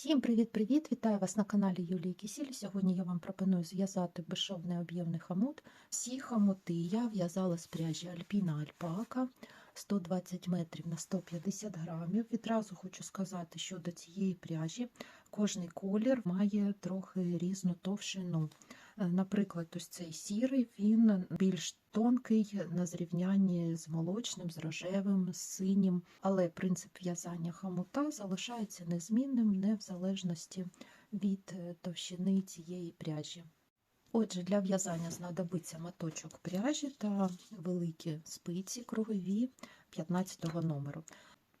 Всім привіт-привіт! Вітаю вас на каналі Юлії Кісіль. Сьогодні я вам пропоную зв'язати безшовний об'ємний хомут. Всі хомути я в'язала з пряжі Альпіна Альпака 120 метрів на 150 грамів. Відразу хочу сказати, що до цієї пряжі кожний колір має трохи різну товщину. Е, наприклад, ось цей сірий, він більш тонкий на зрівнянні з молочним, з рожевим, з синім, але принцип в'язання хамута залишається незмінним не в залежності від е, товщини цієї пряжі. Отже, для в'язання знадобиться маточок пряжі та великі спиці кругові 15 номеру.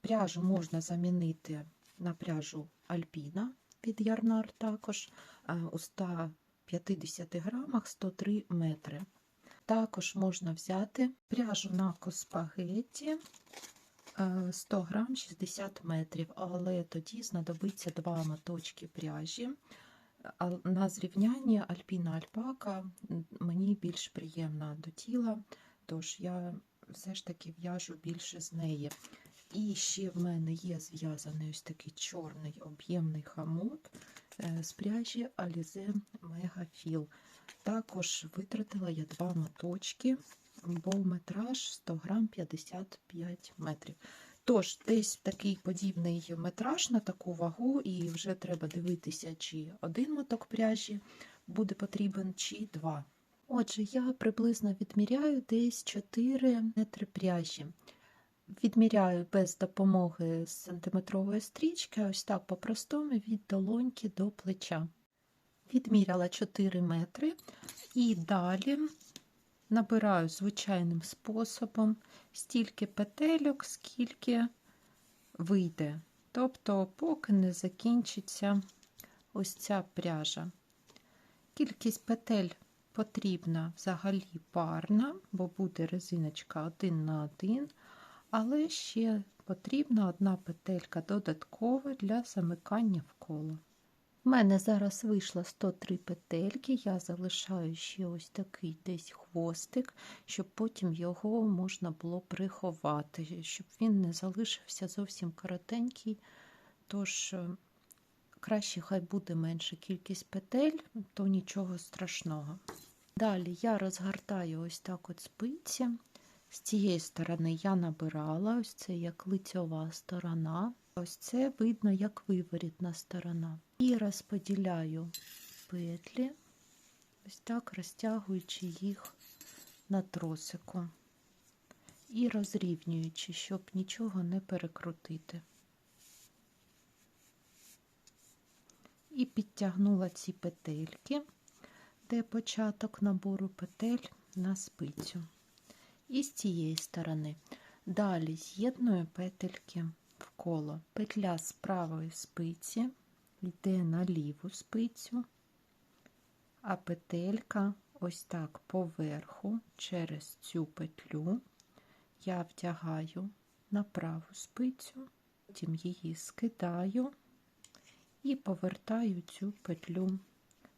Пряжу можна замінити на пряжу Альпіна від ярнар також е, у 50 грамах 103 метри. Також можна взяти пряжу на коспагеті е, 100 грам 60 метрів, але тоді знадобиться два моточки пряжі. На зрівняння альпіна альпака мені більш приємна до тіла, тож я все ж таки в'яжу більше з неї. І ще в мене є зв'язаний ось такий чорний об'ємний хамут з пряжі Alize Mega Feel. Також витратила я два моточки, бо метраж 100 грам 55 метрів. Тож, десь такий подібний метраж на таку вагу, і вже треба дивитися, чи один моток пряжі буде потрібен, чи два. Отже, я приблизно відміряю десь 4 метри пряжі. Відміряю без допомоги сантиметрової стрічки, ось так по-простому від долоньки до плеча. Відміряла 4 метри і далі набираю звичайним способом стільки петельок, скільки вийде. Тобто, поки не закінчиться ось ця пряжа. Кількість петель потрібна взагалі парна, бо буде резиночка один на один, але ще потрібна одна петелька додаткова для замикання в коло. У мене зараз вийшло 103 петельки, я залишаю ще ось такий десь хвостик, щоб потім його можна було приховати, щоб він не залишився зовсім коротенький. Тож е, краще хай буде менша кількість петель, то нічого страшного. Далі я розгортаю ось так от спиці. З цієї сторони я набирала, ось це як лицьова сторона. Ось це видно як виворітна сторона. І розподіляю петлі, ось так розтягуючи їх на тросику і розрівнюючи, щоб нічого не перекрутити. І підтягнула ці петельки, де початок набору петель на спицю. І з цієї сторони. Далі з'єдную петельки в коло. Петля з правої спиці йде на ліву спицю, а петелька ось так поверху через цю петлю я втягаю на праву спицю, потім її скидаю і повертаю цю петлю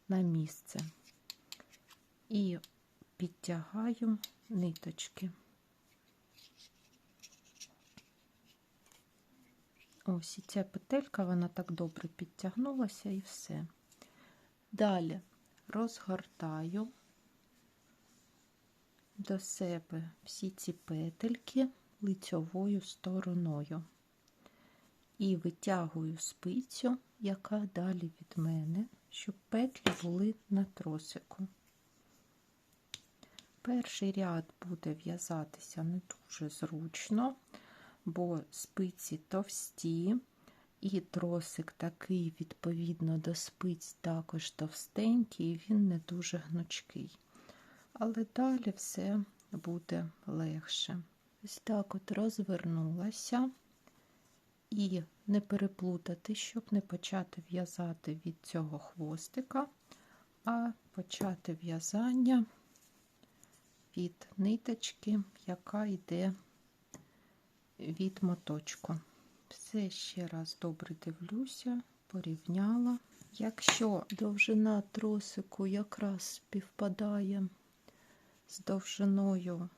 на місце. І підтягаю ниточки. Ось і ця петелька, вона так добре підтягнулася і все. Далі розгортаю до себе всі ці петельки лицьовою стороною і витягую спицю, яка далі від мене, щоб петлі були на тросику. Перший ряд буде в'язатися не дуже зручно, бо спиці товсті, і тросик такий, відповідно до спиць, також товстенький, він не дуже гнучкий. Але далі все буде легше. Ось так от розвернулася і не переплутати, щоб не почати в'язати від цього хвостика, а почати в'язання від ниточки, яка йде від моточку. Все ще раз добре дивлюся, порівняла. Якщо довжина тросику якраз співпадає з довжиною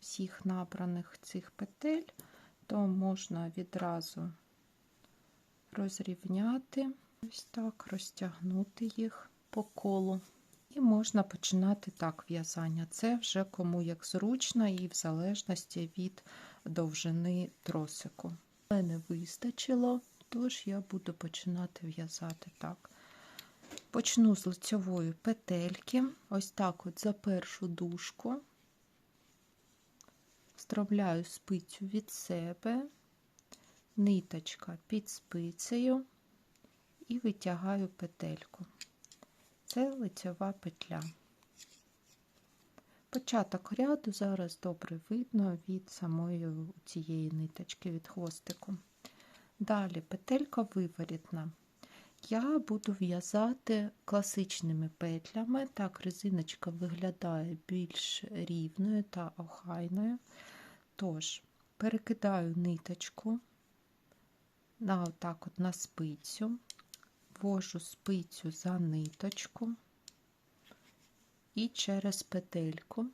всіх набраних цих петель, то можна відразу розрівняти Ось так розтягнути їх по колу. І можна починати так в'язання. Це вже кому як зручно і в залежності від довжини тросику. Мене вистачило, тож я буду починати в'язати так. Почну з лицьової петельки, ось так от за першу дужку, встромляю спицю від себе, ниточка під спицею і витягаю петельку. Це лицьова петля. Початок ряду зараз добре видно від самої цієї ниточки, від хвостику. Далі петелька виворітна. Я буду в'язати класичними петлями, так резиночка виглядає більш рівною та охайною. Тож, перекидаю ниточку на отак от на спицю, ввожу спицю за ниточку і через петельку.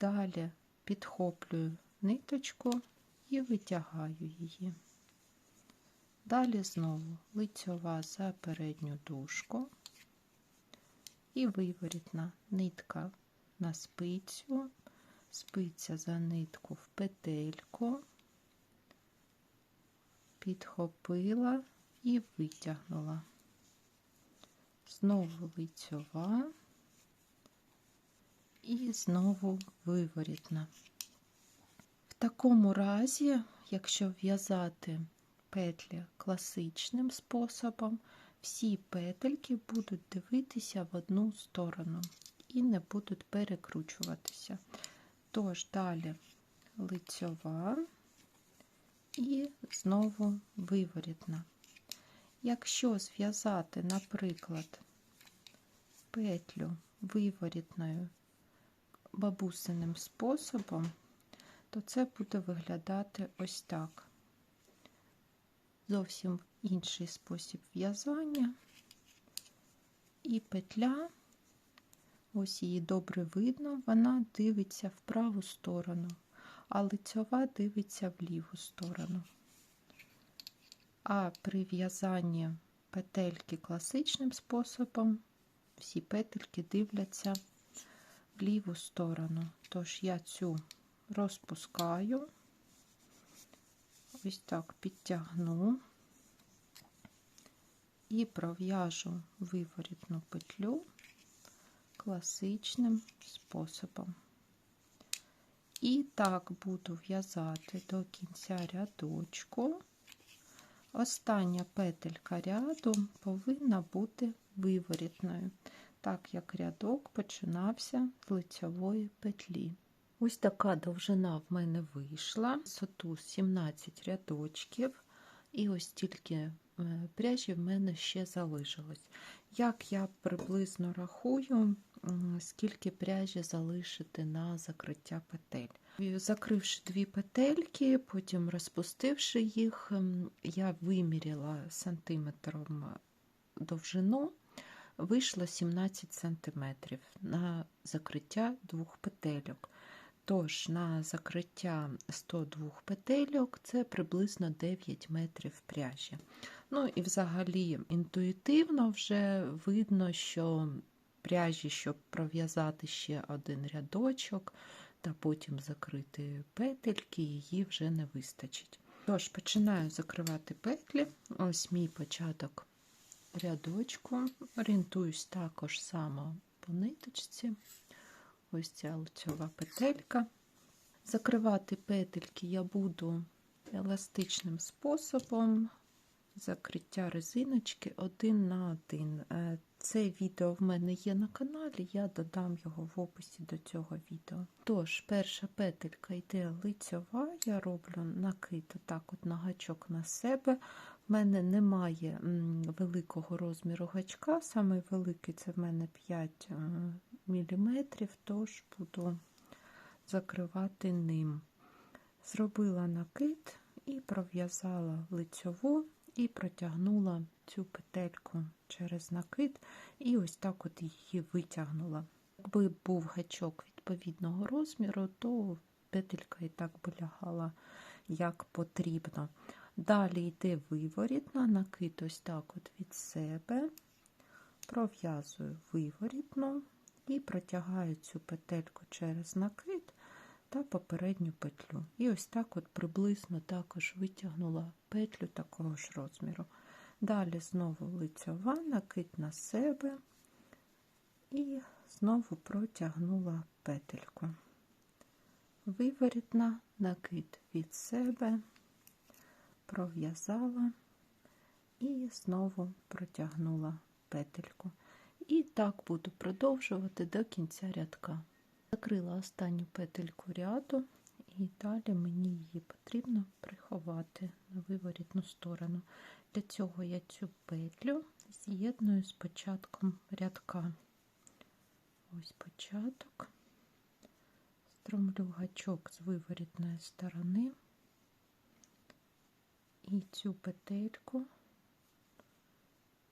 Далі підхоплюю ниточку і витягаю її. Далі знову лицьова за передню дужку і виворітна нитка на спицю, спиця за нитку в петельку, підхопила і витягнула. Знову лицьова і знову виворітна. В такому разі, якщо в'язати петлі класичним способом, всі петельки будуть дивитися в одну сторону і не будуть перекручуватися. Тож далі лицьова і знову виворітна. Якщо зв'язати, наприклад, петлю виворітною бабусиним способом, то це буде виглядати ось так. Зовсім інший спосіб в'язання. І петля, ось її добре видно, вона дивиться в праву сторону, а лицьова дивиться в ліву сторону. А при в'язанні петельки класичним способом, всі петельки дивляться в ліву сторону. Тож я цю розпускаю, ось так підтягну і пров'яжу виворітну петлю класичним способом. І так буду в'язати до кінця рядочку. Остання петелька ряду повинна бути виворітною, так як рядок починався з лицьової петлі. Ось така довжина в мене вийшла, висоту 17 рядочків, і ось тільки пряжі в мене ще залишилось. Як я приблизно рахую, скільки пряжі залишити на закриття петель. Закривши дві петельки, потім розпустивши їх, я виміряла сантиметром довжину, вийшло 17 см на закриття двох петельок. Тож, на закриття 102 петельок це приблизно 9 метрів пряжі. Ну і взагалі інтуїтивно вже видно, що пряжі, щоб пров'язати ще один рядочок та потім закрити петельки, її вже не вистачить. Тож, починаю закривати петлі, ось мій початок рядочку. Орієнтуюсь також само по ниточці. Ось ця лицьова петелька. Закривати петельки я буду еластичним способом закриття резиночки один на один. Е, це відео в мене є на каналі, я додам його в описі до цього відео. Тож, перша петелька йде лицьова, я роблю накид отак от на гачок на себе. В мене немає великого розміру гачка, саме великий це в мене 5 е, мм, тож буду закривати ним. Зробила накид і пров'язала лицьову і протягнула цю петельку через накид, і ось так от її витягнула. Якби був гачок відповідного розміру, то петелька і так би лягала як потрібно. Далі йде виворітна, накид ось так от від себе, пров'язую виворітну і протягаю цю петельку через накид та попередню петлю. І ось так от приблизно також витягнула петлю такого ж розміру. Далі знову лицьова, накид на себе і знову протягнула петельку. Виворітна, накид від себе, пров'язала і знову протягнула петельку. І так буду продовжувати до кінця рядка. Закрила останню петельку ряду, і далі мені її потрібно приховати на виворітну сторону. Для цього я цю петлю з'єдную з початком рядка. Ось початок, стромлю гачок з виворітної сторони і цю петельку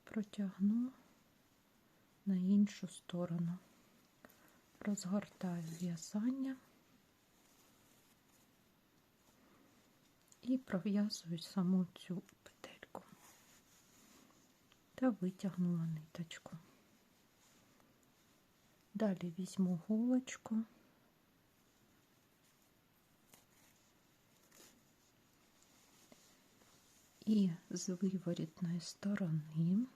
протягну на іншу сторону, розгортаю в'язання і пров'язую саму цю петельку та витягнула ниточку. Далі візьму голочку. І з виворітної сторони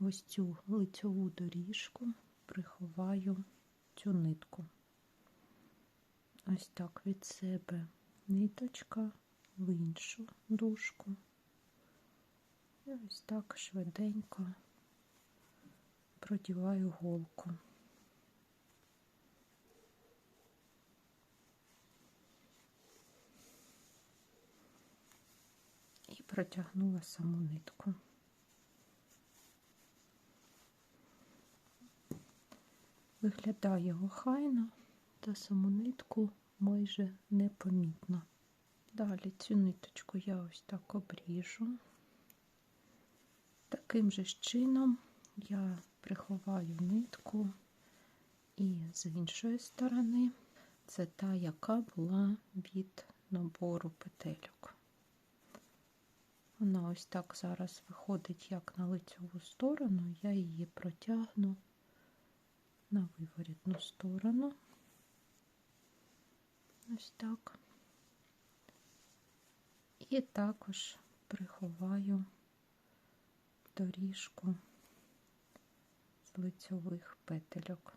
ось цю лицьову доріжку приховаю цю нитку. Ось так від себе ниточка в іншу дужку. І ось так швиденько продіваю голку. І протягнула саму нитку. Виглядає охайно, та саму нитку майже непомітно. Далі цю ниточку я ось так обріжу. Таким же чином я приховаю нитку і з іншої сторони це та, яка була від набору петельок. Вона ось так зараз виходить як на лицеву сторону, я її протягну на виворітну сторону. Ось так. І також приховаю доріжку з лицьових петельок.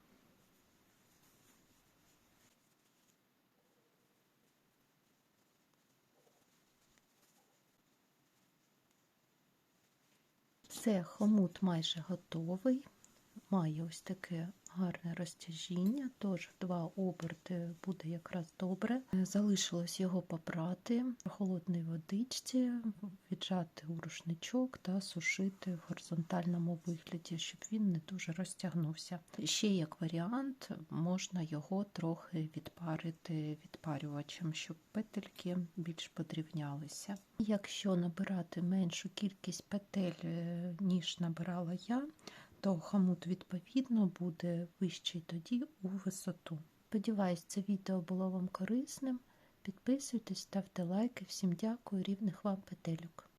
Це хомут майже готовий. Має ось таке гарне розтяжіння, тож два оберти буде якраз добре. Залишилось його попрати в холодній водичці, віджати у рушничок та сушити в горизонтальному вигляді, щоб він не дуже розтягнувся. Ще як варіант, можна його трохи відпарити відпарювачем, щоб петельки більш подрівнялися. Якщо набирати меншу кількість петель, е, ніж набирала я, то хомут відповідно буде вищий тоді у висоту. Сподіваюсь, це відео було вам корисним. Підписуйтесь, ставте лайки. Всім дякую, рівних вам петельок.